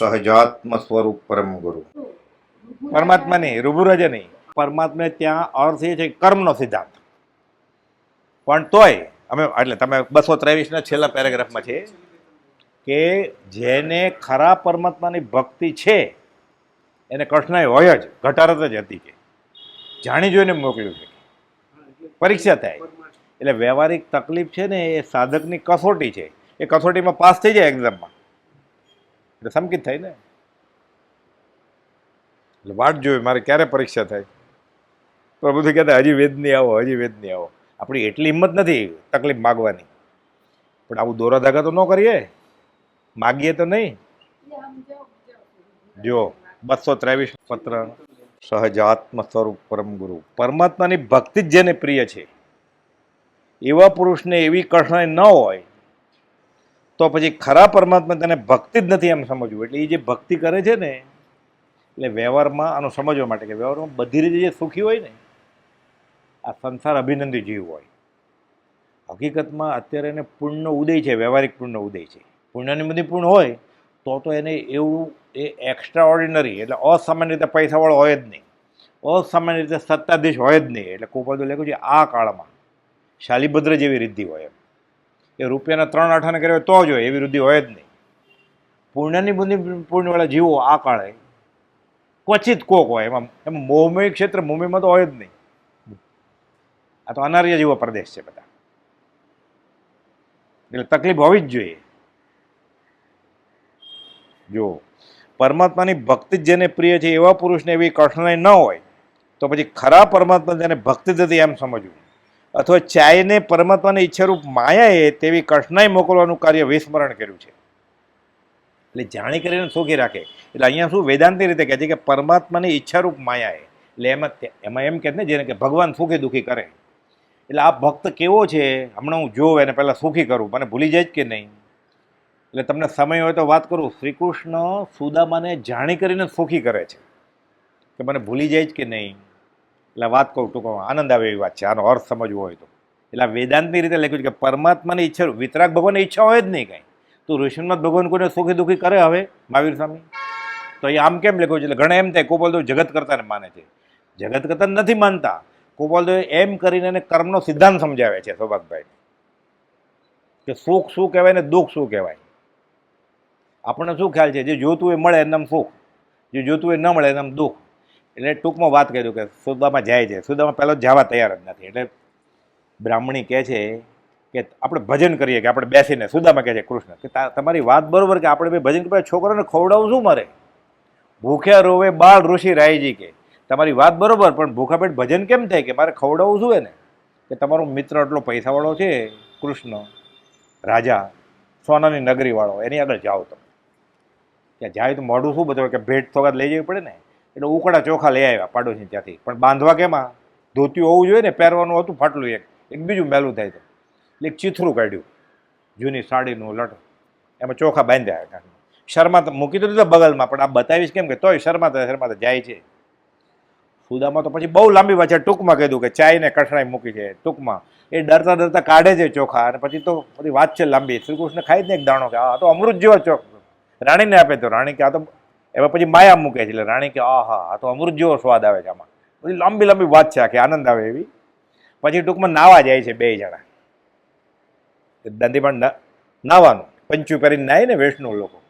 સહજાત્મ સ્વરૂપ પરમ ગુરુ. પરમાત્મા નહીં રૂબરૂ નહીં પરમાત્મા ત્યાં અર્થ એ છે કર્મનો સિદ્ધાંત. પણ તોય, અમે, એટલે તમે બસો ત્રેવીસના છેલ્લા પેરેગ્રાફમાં છે કે જેને ખરા પરમાત્માની ભક્તિ છે, એને કૃષ્ણએ હોય જ ઘટારત જ હતી કે. જાણી જોઈને મોકલ્યું છે પરીક્ષા થાય. એટલે વ્યવહારિક તકલીફ છે ને એ સાધકની કસોટી છે. એ કસોટીમાં પાસ થઈ જાય એક્ઝામમાં એટલે સમકિત થાય ને. એટલે વાટ જોઈ મારે ક્યારે પરીક્ષા થાય? પ્રભુથી કહેતા હજી વેદ નહીં આવો, હજી વેદ નહીં આવો. આપણી એટલી હિંમત નથી તકલીફ માગવાની. પણ આવું દોરા ધાગા તો ન કરીએ. માગીએ તો નહીં. જો, બસો ત્રેવીસ પત્ર. સહજાત્મ સ્વરૂપ પરમ ગુરુ. પરમાત્માની ભક્તિ જ જેને પ્રિય છે. એવા પુરુષને એવી કઠણાઈ ન હોય તો પછી ખરા પરમાત્મા તેને ભક્તિ જ નથી એમ સમજવું. એટલે એ જે ભક્તિ કરે છે ને, એટલે વ્યવહારમાં, આનું સમજવા માટે કે વ્યવહારમાં બધી રીતે જે સુખી હોય ને, આ સંસાર અભિનંદી જીવ હોય. હકીકતમાં અત્યારે એને પુણ્યનો ઉદય છે, વ્યવહારિક પુણ્યનો ઉદય છે. પુણ્યની બધી પૂર્ણ હોય, તો તો એને એવું એ એક્સ્ટ્રા ઓર્ડિનરી એટલે અસામાન્ય રીતે પૈસાવાળો હોય જ નહીં. અસામાન્ય રીતે સત્તાધીશ હોય જ નહીં. એટલે કુપાદુ લખ્યું છે, આ કાળમાં શાલીભદ્ર જેવી રિદ્ધિ હોય એમ. એ રૂપિયાના ત્રણ આઠાને કર્યો તો જ હોય, એવી વૃદ્ધિ હોય જ નહીં. પુણ્યની બુદ્ધિ, પુણ્યવાળા જીવો આ કાળે ક્વચિત કોક હોય, એમાં એમાં મોહમય ક્ષેત્ર મોહમયમાં તો હોય જ નહીં. આ તો અનાર્ય જેવો પ્રદેશ છે બધા. એટલે તકલીફ હોવી જ જોઈએ. જો પરમાત્માની ભક્તિ જેને પ્રિય છે એવા પુરુષને એવી કઠણાઈ ન હોય, તો પછી ખરા પરમાત્મા જેને ભક્તિ થતી એમ સમજવું. અથવા ચાયને પરમાત્માની ઈચ્છારૂપ માયાએ તેવી કૃષ્ણાએ મોકલવાનું કાર્ય વિસ્મરણ કર્યું છે. એટલે જાણી કરીને સુખી રાખે. એટલે અહીંયા શું વેદાંતિ રીતે કહે છે કે પરમાત્માની ઈચ્છારૂપ માયાએ. એટલે એમાં એમાં એમ કહે ને જેને કે ભગવાન સુખી દુઃખી કરે. એટલે આ ભક્ત કેવો છે? હમણાં હું જોઉં, એને પહેલાં સુખી કરું. મને ભૂલી જાય કે નહીં? એટલે તમને સમય હોય તો વાત કરું. શ્રી કૃષ્ણ સુદામાને જાણી કરીને સુખી કરે છે. કે મને ભૂલી જાય કે નહીં? એટલે વાત કહું ટૂંકમાં આનંદ આવે એવી વાત છે, આનો અર્થ સમજવો હોય તો. એટલે વેદાંતની રીતે લખ્યું છે કે પરમાત્માની ઈચ્છા, વિતરાગ ભગવાનની ઈચ્છા હોય જ નહીં કાંઈ. તો ઋષિનાથ ભગવાન કોઈને સુખી દુઃખી કરે હવે, મહાવીર સ્વામી? તો એ આમ કેમ લખ્યું છે? એટલે ઘણા એમ થાય તો જગત કરતાને માને છે. જગત કરતા નથી માનતા. તો એમ કરીને એને કર્મનો સિદ્ધાંત સમજાવે છે, સૌભાગભાઈ. કે સુખ શું કહેવાય ને દુઃખ શું કહેવાય? આપણને શું ખ્યાલ છે? જે જોતું એ મળે એમ સુખ. જે જોતું એ ન મળે એમ દુઃખ. એટલે ટૂંકમાં વાત કર્યું કે સુદામાં જાય છે. સુદામાં પહેલો જવા તૈયાર જ નથી. એટલે બ્રાહ્મણી કહે છે કે આપણે ભજન કરીએ કે આપણે બેસીને. સુદામાં કહે છે કૃષ્ણ કે તમારી વાત બરોબર કે આપણે ભજન કરીએ? છોકરાને ખવડાવવું શું મારે? ભૂખ્યા રોવે બાળ ઋષિ રાયજી કે, તમારી વાત બરોબર, પણ ભૂખા પેટ ભજન કેમ થાય કે મારે ખવડાવવું શું એને? કે તમારો મિત્ર એટલો પૈસાવાળો છે કૃષ્ણ, રાજા, સોનાની નગરીવાળો, એની આગળ જાઓ તમે. ત્યાં જાય તો મોઢું શું બધું કે ભેટ થોડા લઈ જવી પડે ને? એટલે ઉકળા ચોખા લઈ આવ્યા પાડોશી ત્યાંથી. પણ બાંધવા કેમાં? ધોતિયું હોવું જોઈએ ને, પહેરવાનું હતું, ફાટલું એક. એક બીજું મેલું થાય તો એક ચીથરું કાઢ્યું. જૂની સાડીનું લટ. એમાં ચોખા બાંધ્યા કાંઠમાં શર્મા મૂકી તો દીધો બગલમાં, પણ આ બતાવીશ કેમ કે તોય શર્માતા શર્માતા જાય છે. સુદામાં તો પછી બહુ લાંબી વાત છે. ટૂંકમાં કીધું કે ચાય ને કઠણાઈ મૂકી છે. ટૂંકમાં. એ ડરતા ડરતા કાઢે છે ચોખા અને પછી તો બધી વાત છે લાંબી. શ્રીકૃષ્ણ ખાઈ જ ને એક દાણો કે આ તો અમૃત જેવો ચોખ. રાણીને આપે તો રાણી કે આ તો એમાં પછી માયા મૂકે છે. એટલે રાણી કે આ હા આ તો અમૃત જેવો સ્વાદ આવે છે આમાં. બધી લાંબી લાંબી વાત છે આખી, આનંદ આવે એવી. પછી ટૂંકમાં નાવા જાય છે બે જણા. દાંડીમાં નાવાનું, પંચું પહેરીને નાય ને વૈષ્ણવ લોકો.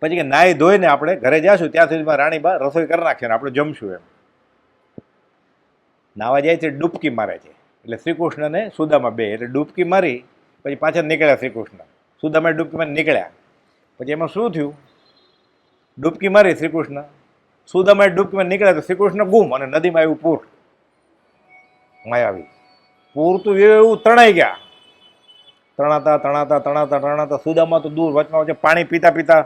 પછી કે નાહી ધોઈને આપણે ઘરે જઈશું ત્યાં સુધીમાં રાણીબા રસોઈ કરી નાખશે ને આપણે જમશું એમ. નાવા જાય છે, ડૂબકી મારે છે. એટલે શ્રીકૃષ્ણને સુદામાં બે, એટલે ડૂબકી મારી, પછી પાછા નીકળ્યા શ્રીકૃષ્ણ. સુદામાં ડૂબકીમાં નીકળ્યા. પછી એમાં શું થયું? ડૂબકી મારી શ્રીકૃષ્ણ. સુદામાં ડૂબકીમાં ડૂબકી નીકળ્યા તો શ્રીકૃષ્ણ ગુમ અને નદીમાં આવ્યું પૂર. માયાવી પૂર તો એવું તણાઈ ગયા. તણાતા તણાતા તણાતા તણાતા સુદામાં તો દૂર વચમાં વચ્ચે પાણી પીતા પીતા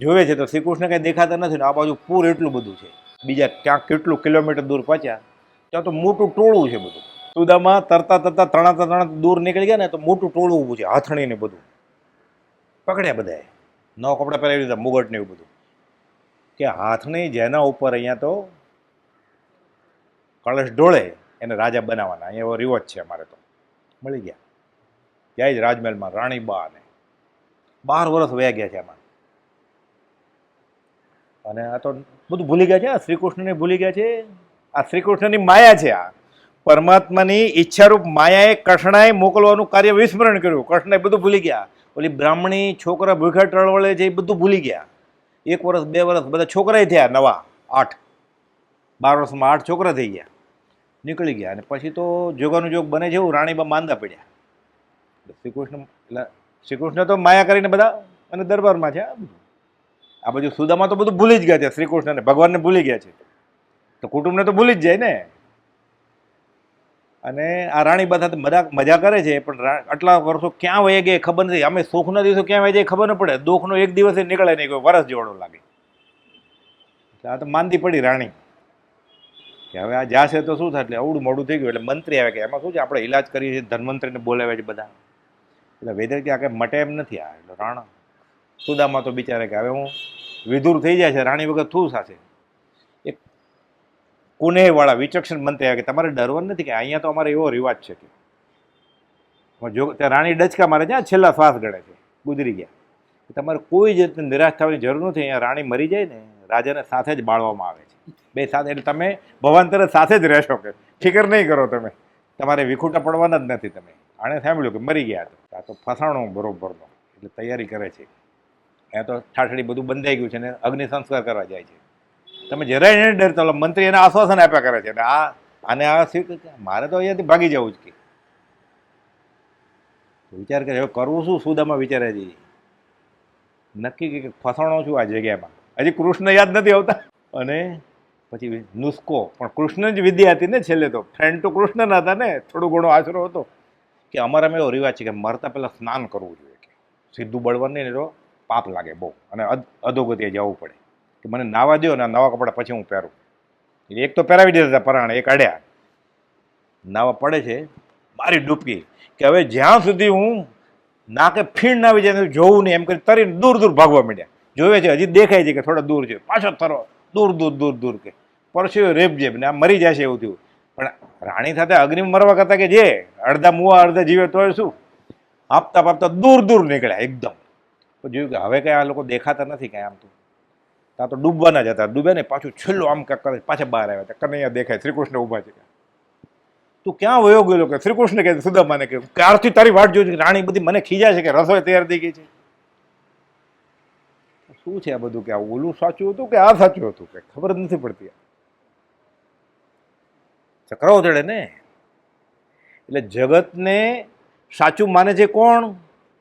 જોવે છે તો શ્રીકૃષ્ણ કંઈ દેખાતા નથી ને આ બાજુ પૂર એટલું બધું છે. બીજા ક્યાં કેટલું કિલોમીટર દૂર પહોંચ્યા, ત્યાં તો મોટું ટોળું છે બધું. સુદામાં તરતા તરતા તણાતા તણાતા દૂર નીકળી ગયા ને તો મોટું ટોળું ઊભું છે હાથણીને બધું. પકડ્યા બધાએ. નવા કપડાં પહેરાવી દીધા મુગટ ને એવું બધું. કે હાથની જેના ઉપર અહીંયા તો કળશ ડોળે એને રાજા બનાવવાના. અહીંયા એવો રિવોજ છે અમારે તો. મળી ગયા. ત્યાં જ રાજમહેલમાં રાણીબા અને બાર વર્ષ વયા ગયા છે એમાં અને આ તો બધું ભૂલી ગયા છે, આ શ્રીકૃષ્ણને ભૂલી ગયા છે. આ શ્રીકૃષ્ણની માયા છે આ. પરમાત્માની ઈચ્છારૂપ માયાએ કૃષ્ણાએ મોકલવાનું કાર્ય વિસ્મરણ કર્યું. કૃષ્ણએ બધું ભૂલી ગયા. ઓલી બ્રાહ્મણી છોકરા ભૂખા ટળવળે છે એ બધું ભૂલી ગયા. એક વર્ષ, બે વર્ષ બધા છોકરાય થયા નવા, આઠ. બાર વર્ષમાં આઠ છોકરા થઈ ગયા. નીકળી ગયા અને પછી તો જોગાનું જોગ બને છે એવું રાણીબા માંદા પડ્યા. શ્રીકૃષ્ણ, એટલે શ્રીકૃષ્ણ તો માયા કરીને બધા અને દરબારમાં છે આ બધું સુદામાં તો બધું ભૂલી જ ગયા છે શ્રીકૃષ્ણને, ભગવાનને ભૂલી ગયા છે. તો કુટુંબને તો ભૂલી જ જાય ને. અને આ રાણી બધા મજાક મજા કરે છે, પણ આટલા વર્ષો ક્યાં વહી ગયા ખબર નથી. અમે સુખના દિવસો ક્યાં વહી જાય ખબર ન પડે. દુઃખનો એક દિવસે નીકળે નહીં, કોઈ વરસ જેવડો લાગે. એટલે આ તો માંદી પડી રાણી. કે હવે આ જાશે તો શું થાય? એટલે અવડું મોડું થઈ ગયું. એટલે મંત્રી આવે કે એમાં શું છે? આપણે ઈલાજ કરીએ છીએ ધનવંતરીને બોલાવે છે બધા એટલે વેદર કે આ કંઈ મટે એમ નથી આ. એટલે રાણા સુદામાં તો બિચારે કે હવે હું વિધુર થઈ જાય છે. રાણી વગર થું એક કુનેહવાળા વિચક્ષણ મંત્રી આવ્યા કે તમારે ડરવાનું નથી કે અહીંયા તો અમારે એવો રિવાજ છે કે જો ત્યાં રાણી ડચકા મારે જ્યાં છેલ્લા શ્વાસ ગણે છે, ગુજરી ગયા. તમારે કોઈ જાતની નિરાશ થવાની જરૂર નથી, અહીંયા રાણી મરી જાય ને રાજાને સાથે જ બાળવામાં આવે છે. બે સાથે એટલે તમે ભવાંતર સાથે જ રહેશો કે ફિકર નહીં કરો તમે. તમારે વિખૂટા પડવાના જ નથી તમે. આણે સાંભળ્યું કે મરી ગયા તો. આ તો ફસાણો બરોબરનો, એટલે તૈયારી કરે છે. અહીંયા તો ઠાઠડી બધું બંધાઈ ગયું છે ને અગ્નિ સંસ્કાર કરવા જાય છે. તમે જરાય નહીં ડરતા, ઓલા મંત્રી એને આશ્વાસન આપ્યા કરે છે. અને આ, આને આ મારે તો અહીંયાથી ભાગી જવું જ કે. વિચાર કરે, હવે કરવું શું? સુદામાં વિચારે છે. નક્કી કે ફસાણો છું આ જગ્યામાં. હજી કૃષ્ણ યાદ નથી આવતા. અને પછી નુસ્કો. પણ કૃષ્ણ જ વિદ્યા હતી ને છેલ્લે તો. ફ્રેન્ડ તો કૃષ્ણના હતા ને. થોડો ઘણો આશરો હતો. કે અમારામાં એવો રિવાજ છે કે મરતા પહેલાં સ્નાન કરવું જોઈએ કે. સીધું બળવાનું નહીં તો પાપ લાગે બહુ. અને અધ- અધોગતિએ જવું પડે. કે મને નાવા દો ને નવા કપડાં પછી હું પહેરું. એટલે એક તો પહેરાવી દીધા હતા પરાણે, એક અડ્યા. નાવા પડે છે, મારી ડૂબકી. કે હવે જ્યાં સુધી હું ના કે ફીણ ના આવી જાય જોવું નહીં, એમ કરી તરીને દૂર દૂર ભાગવા માંડ્યા. જોવે છે, હજી દેખાય છે કે થોડા દૂર છે. પાછો તરો, દૂર દૂર દૂર દૂર કે. પરસ્યો રેપ જેબ ને આ મરી જશે એવું થયું. પણ રાણી સાથે અગ્નિ મરવા કરતાં કે જે, અડધા મુવા, અડધા જીવે તોય શું? આપતા પાપતા દૂર દૂર નીકળ્યા, એકદમ. જોયું કે હવે કંઈ આ લોકો દેખાતા નથી કાંઈ આમ તો. ત્યાં તો ડૂબવાના જ હતા. ડૂબે ને પાછું છેલ્લું આમ કાંક કરે, પાછા બહાર આવ્યા હતા. કનૈયા દેખાય, શ્રીકૃષ્ણ ઊભા છે તું ક્યાં વયો ગયેલો કે? શ્રીકૃષ્ણ કે, સુદામાને કે ક્યારથી તારી વાટ જોઈ રાણી બધી મને ખીજાય છે કે રસોઈ તૈયાર થઈ ગઈ છે? શું છે આ બધું કે આ ઓલું સાચું હતું કે આ સાચું હતું કે? ખબર જ નથી પડતી ચક્રાઓ ચડે ને. એટલે જગતને સાચું માને છે કોણ?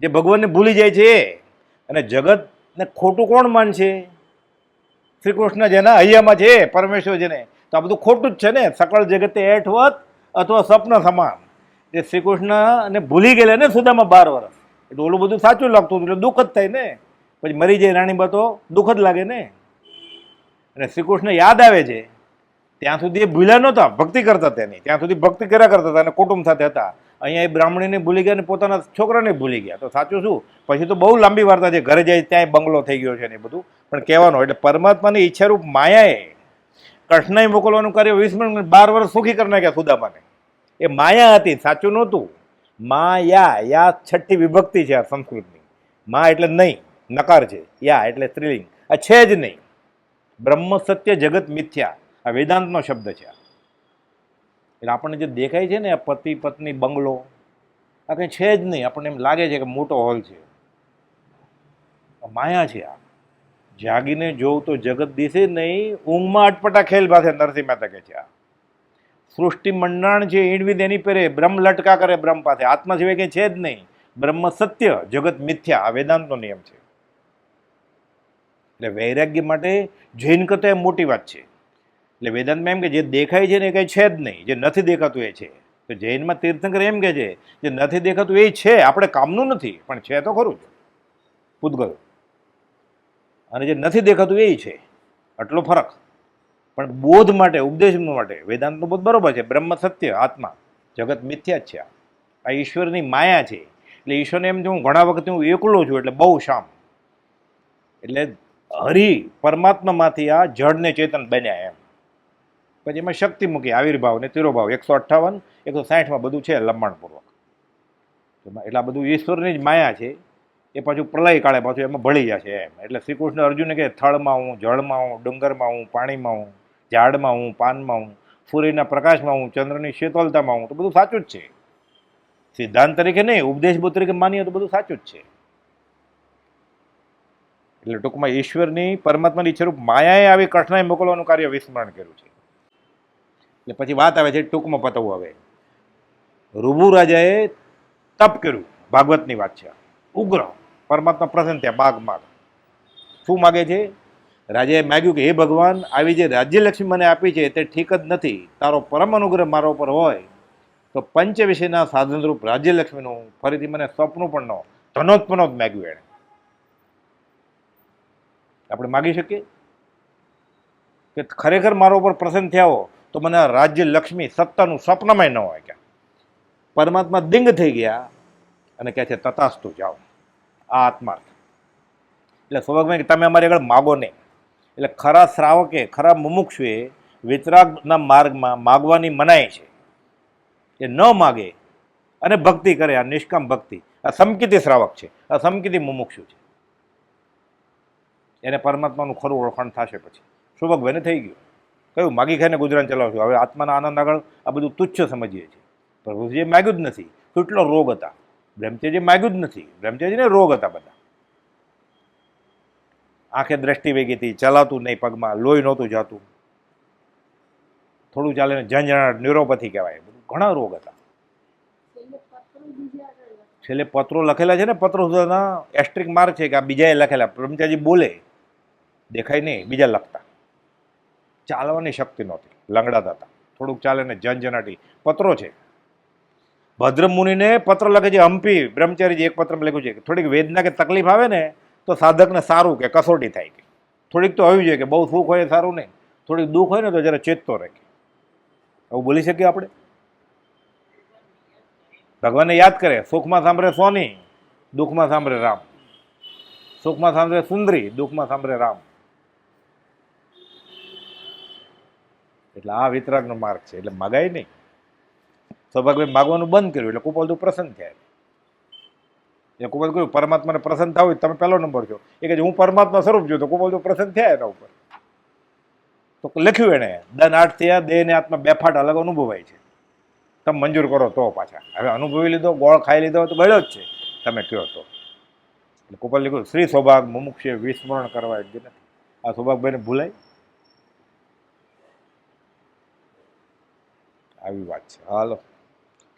જે ભગવાનને ભૂલી જાય છે. અને જગતને ખોટું કોણ માનશે? શ્રી કૃષ્ણ જેના હૈયામાં છે પરમેશ્વર જેને તો આ બધું ખોટું જ છે ને? સકળ જગતે એઠવત અથવા સ્વપ્ન સમાન. જે શ્રી કૃષ્ણને ભૂલી ગયેલા ને સુદામાં બાર વર્ષ. એટલે ઓલું બધું સાચું લાગતું હતું, એટલે દુઃખ જ થાય ને? પછી મરી જાય રાણીબા તો દુઃખ જ લાગે ને? અને શ્રી કૃષ્ણ યાદ આવે છે, ત્યાં સુધી એ ભૂલ્યા નહોતા, ભક્તિ કરતા તેની ત્યાં સુધી ભક્તિ કર્યા કરતા હતા અને કુટુંબ સાથે હતા. અહીંયા એ બ્રાહ્મણીને ભૂલી ગયા અને પોતાના છોકરાને ભૂલી ગયા. તો સાચું શું? પછી તો બહુ લાંબી વાર્તા છે, ઘરે જાય ત્યાં બંગલો થઈ ગયો છે ને બધું. પણ કહેવાનો એટલે પરમાત્માની ઈચ્છારૂપ માયાએ કૃષ્ણએ મોકલવાનું કાર્ય મિનિટ બાર વર્ષ સુખી કરી નાખ્યા સુદામાને એ માયા હતી, સાચું નહોતું. માયા, યા છઠ્ઠી વિભક્તિ છે આ સંસ્કૃતની. મા એટલે નહીં, નકાર છે. યા એટલે સ્ત્રીલિંગ. આ છે જ નહીં. બ્રહ્મ, સત્ય, જગત, મિથ્યા. આ વેદાંતનો શબ્દ છે. એટલે આપણને જે દેખાય છે ને, આ પતિ, પત્ની, બંગલો, આ કંઈ છે જ નહીં. આપણને એમ લાગે છે કે મોટો હોલ છે. માયા છે આ. જાગીને જોઉં તો જગત દિશે નહીં, ઊંઘમાં અટપટા ખેલ પાસે નરસિંહ મહેતા કહે છે આ. સૃષ્ટિ મંડાણ છે ઈણવી એની પેરે બ્રહ્મ લટકા કરે બ્રહ્મ પાસે. આત્મા સિવાય કંઈ છે જ નહીં. બ્રહ્મ સત્ય, જગત મિથ્યા. આ વેદાંતનો નિયમ છે. એટલે વૈરાગ્ય માટે જૈન કરતાં એ મોટી વાત છે. એટલે વેદાંતમાં એમ કે જે દેખાય છે ને એ કંઈ છે જ નહીં. જે નથી દેખાતું એ છે. તો જૈનમાં તીર્થંકર એમ કહે છે, જે નથી દેખાતું એ છે. આપણે કામનું નથી, પણ છે તો ખરું જ. પૂતગલ. અને જે નથી દેખાતું એ છે. આટલો ફરક. પણ બોધ માટે, ઉપદેશ માટે વેદાંતનો બોધ બરોબર છે. બ્રહ્મ સત્ય, આત્મા. જગત મિથ્યા જ છે આ. ઈશ્વરની માયા છે. એટલે ઈશ્વરને એમ હું ઘણા વખત હું એકલો છું, એટલે બહુ શામ. એટલે હરિ પરમાત્મામાંથી આ જળને ચેતન બન્યા એમ. પછી એમાં શક્તિ મૂકી, આવિર્ભાવ ને તિરોભાવ, એકસો અઠ્ઠાવન, એકસો સાઠમાં બધું છે લંબાણપૂર્વક એટલે આ બધું ઈશ્વરની જ માયા છે. એ પાછું પ્રલય કાળે પાછું એમાં ભળી જશે એમ. એટલે શ્રી કૃષ્ણ અર્જુને કે થળમાં હું, જળમાં હું, ડુંગરમાં હું, પાણીમાં હું, ઝાડમાં હું, પાનમાં હું, સૂર્યના પ્રકાશમાં હું, ચંદ્રની શીતળતામાં હું. તો બધું સાચું જ છે. સિદ્ધાંત તરીકે નહીં ઉપદેશ તરીકે માનીએ તો બધું સાચું જ છે. એટલે ટૂંકમાં ઈશ્વરની પરમાત્માની ઈચ્છારૂપ માયાએ આવી કઠણાઈ મોકલવાનું કાર્ય વિસ્મરણ કર્યું છે. એટલે પછી વાત આવે છે ટૂંકમાં પતવું હવે. રૂબુ રાજાએ તપ કર્યું, ભાગવતની વાત છે. ઉગ્ર. પરમાત્મા પ્રસન્ન થયા માગ માગ શું માગે છે? રાજાએ માગ્યું કે, હે ભગવાન, આવી જે રાજ્યલક્ષ્મી મને આપી છે, તે ઠીક જ નથી. તારો પરમ અનુગ્રહ મારા ઉપર હોય, તો પંચ વિષયના સાધનરૂપ રાજ્યલક્ષ્મીનું ફરીથી મને સ્વપ્ન પણ ન ધનોત્પન્નો જ માગ્યું એણે. આપણે માગી શકીએ? કે ખરેખર મારા ઉપર પ્રસન્ન થયા હો, તો મને રાજ્ય લક્ષ્મી સત્તાનું સ્વપ્નમાંય ન હોય ક્યાં. પરમાત્મા દિંગ થઈ ગયા અને કહે છે, તથાસ્તુ જાઓ. આ આત્માર્થ એટલે સ્વભાગમાં તમે અમારી આગળ માગો નહીં. એટલે ખરા શ્રાવકે, ખરા મુમુક્ષુએ વિતરાગના માર્ગમાં માગવાની મનાય છે. એ ન માગે અને ભક્તિ કરે, આ નિષ્કામ ભક્તિ. આ સમકિતિ શ્રાવક છે, આ સમકિતિ મુમુક્ષુ છે. એને પરમાત્માનું ખરું ઓળખાણ થશે પછી. સૌભાગભાઈને થઈ ગયું. કયું? માગી ખાઈને ગુજરાન ચલાવશું. હવે આત્માના આનંદ આગળ આ બધું તુચ્છ સમજીએ છીએ. પ્રભુજીએ માગ્યું જ નથી. કેટલો રોગ હતા. બ્રહ્મચર્યજી માગ્યું જ નથી. બ્રહ્મચર્યને રોગ હતા બધા. આંખે દ્રષ્ટિ વેગી હતી, ચલાતું નહીં પગમાં, લોહી નહોતું જાતું. થોડું ચાલે ઝંઝણાટ, ન્યુરોપથી કહેવાય. ઘણા રોગ હતા. છેલ્લે પત્રો લખેલા છે ને, પત્રો સુધાના એસ્ટ્રિક માર્ક છે કે આ બીજાએ લખેલા. બ્રહ્મચારી બોલે, દેખાય નહીં, બીજા લખતા. ચાલવાની શક્તિ નહોતી. લંગડાતા હતા. થોડુંક ચાલે ને ઝંઝનાટી પત્રો છે. ભદ્ર મુનિને પત્ર લખે છે હમ્પી બ્રહ્મચારીજી, એક પત્રમાં લખ્યું છે કે થોડીક વેદના કે તકલીફ આવે ને, તો સાધકને સારું કે કસોટી થાય કે. થોડીક તો હોવી જોઈએ કે બહુ સુખ હોય સારું નહીં. થોડીક દુઃખ હોય ને તો જરા ચેતતો રહે આવું બોલી શકીએ આપણે? ભગવાનને યાદ કરે, સુખમાં સાંભળે સોની, દુઃખમાં સાંભળે રામ. સુખમાં સાંભળે સુંદરી, દુઃખમાં સાંભળે રામ. એટલે આ વિતરાગનો માર્ગ છે, એટલે મગાય નહીં. સૌભાગ્ય માગવાનું બંધ કર્યું એટલે કુપાલ પ્રસન્ન થયા એ કુપાલ કહ્યું, પરમાત્માને પ્રસન્ન થાય તમે પહેલો નંબર છો. એ કહે હું પરમાત્મા સ્વરૂપ છું. તો કુપાલ પ્રસન્ન થયા એના ઉપર. તો લખ્યું એણે દન આઠ થયા દેહ ને આત્મા બે ફાટ અલગ અનુભવાય છે. તમે મંજૂર કરો તો પાછા. હવે અનુભવી લીધો, ગોળ ખાઈ લીધો, તો ગયો જ છે. તમે કહો તો. એટલે કુપાલ લખ્યું શ્રી સૌભાગ મુમુક્ષે વિસ્મરણ કરવા યોગ્ય નથી. આ સૌભાગભાઈને ભૂલાય. આવી વાત છે. હાલો.